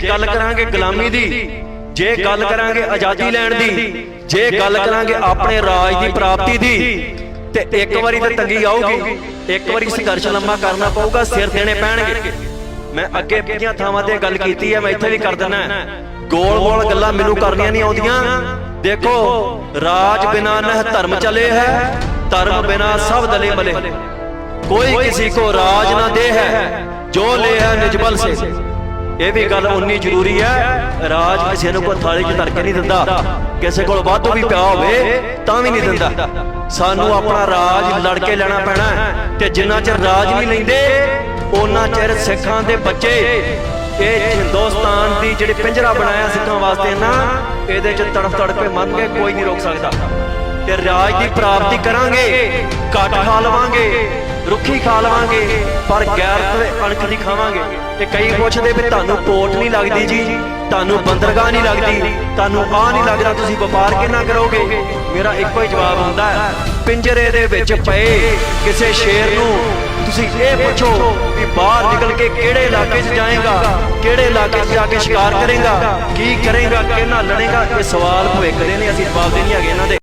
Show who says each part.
Speaker 1: ਜੇ ਗੱਲ ਕਰਾਂਗੇ ਗੁਲਾਮੀ ਦੀ, ਜੇ ਗੱਲ ਕਰਾਂਗੇ ਆਜ਼ਾਦੀ ਲੈਣ ਦੀ, ਜੇ ਗੱਲ ਕਰਾਂਗੇ ਆਪਣੇ ਰਾਜ ਦੀ ਪ੍ਰਾਪਤੀ ਦੀ, ਤੇ ਇੱਕ ਵਾਰੀ ਤਾਂ ਤੰਗੀ ਆਊਗੀ, ਇੱਕ ਵਾਰੀ ਸੰਘਰਸ਼ ਲੰਮਾ ਕਰਨਾ ਪਊਗਾ, ਸਿਰ ਦੇਣੇ ਪੈਣਗੇ। ਮੈਂ ਅੱਗੇ ਪਿਛੀਆਂ ਥਾਵਾਂ ਤੇ ਗੱਲ ਕੀਤੀ ਹੈ, ਮੈਂ ਇੱਥੇ ਵੀ ਕਰ ਦਿੰਦਾ ਗੋਲ ਗੋਲ ਗੱਲਾਂ ਮੈਨੂੰ ਕਰਨੀਆਂ ਨਹੀਂ ਆਉਂਦੀਆਂ। ਦੇਖੋ, ਰਾਜ ਬਿਨਾ ਨਹ ਧਰਮ ਚਲੇ ਹੈ, ਧਰਮ ਬਿਨਾ ਸਭ ਦਲੇ ਬਲੇ ਕੋਈ ਕਿਸੇ ਕੋ ਰਾਜ ਨਾ ਦੇ ਹੈ, ਜੋ ਲੈ ਹੈ ਨਿਜਬਲ ਸੇ। ਇਹ ਵੀ ਗੱਲ ਉਨੀ ਜ਼ਰੂਰੀ ਹੈ। ਰਾਜ ਕਿਸੇ ਨੂੰ ਕੋਈ ਥਾਲੀ 'ਚ ਧਰ ਕੇ ਨਹੀਂ ਦਿੰਦਾ। ਕਿਸੇ ਕੋਲ ਵਾਧੂ ਵੀ ਪਿਆ ਹੋਵੇ, ਤਾਂ ਵੀ ਨਹੀਂ ਦਿੰਦਾ। ਸਾਨੂੰ ਆਪਣਾ ਰਾਜ ਲੜ ਕੇ ਲੈਣਾ ਪੈਣਾ ਤੇ ਜਿੰਨਾ ਚਿਰ ਰਾਜ ਨਹੀਂ ਲੈਂਦੇ ਉਹਨਾਂ ਚਿਰ ਸਿੱਖਾਂ ਦੇ ਬੱਚੇ। ਇਹ ਹਿੰਦੁਸਤਾਨ ਦੀ ਜਿਹੜੀ ਪਿੰਜਰਾ ਬਣਾਇਆ ਸਿੱਖਾਂ ਵਾਸਤੇ ਨਾ, ਇਹਦੇ 'ਚ ਤੜਫ ਤੜਫ ਕੇ ਮੰਨ ਕੇ ਕੋਈ ਨਹੀਂ ਰੋਕ ਸਕਦਾ। ਤੇ ਰਾਜ ਦੀ ਪ੍ਰਾਪਤੀ ਕਰਾਂਗੇ, ਘੱਟ ਖਾ ਲਵਾਂਗੇ, ਰੁੱਖੀ ਖਾ ਲਵਾਂਗੇ, ਪਰ ਗੈਰਤ ਤੇ ਅਣਖ ਦੀ ਖਾਵਾਂਗੇ। ਤੇ ਕਈ ਪੁੱਛਦੇ ਵੀ ਤੁਹਾਨੂੰ ਕੋਟ ਨਹੀਂ ਲੱਗਦੀ ਜੀ, ਤੁਹਾਨੂੰ ਬੰਦਰਗਾਹ ਨਹੀਂ ਲੱਗਦੀ, ਤੁਹਾਨੂੰ ਆ ਨਹੀਂ ਲੱਗਦਾ ਤੁਸੀਂ ਵਪਾਰ ਕਿੰਨਾ ਕਰੋਗੇ? ਮੇਰਾ ਇੱਕੋ ਹੀ ਜਵਾਬ ਹੁੰਦਾ ਹੈ, ਪਿੰਜਰੇ ਦੇ ਵਿੱਚ ਪਏ ਕਿਸੇ ਸ਼ੇਰ ਨੂੰ ਤੁਸੀਂ ਇਹ ਪੁੱਛੋ ਵੀ ਬਾਹਰ ਨਿਕਲ ਕੇ ਕਿਹੜੇ ਇਲਾਕੇ 'ਚ ਜਾਏਗਾ, ਕਿਹੜੇ ਇਲਾਕੇ 'ਚ ਜਾ ਕੇ ਸ਼ਿਕਾਰ ਕਰੇਗਾ, ਕੀ ਕਰੇਗਾ ਕਿਹਨਾਂ ਲੜੇਗਾ? ਇਹ ਸਵਾਲ ਭਵਿੱਖ ਦੇ ਨੇ ਅਸੀਂ ਜਵਾਬ ਦੇ ਨਹੀਂ ਹੈਗੇ ਇਹਨਾਂ ਦੇ।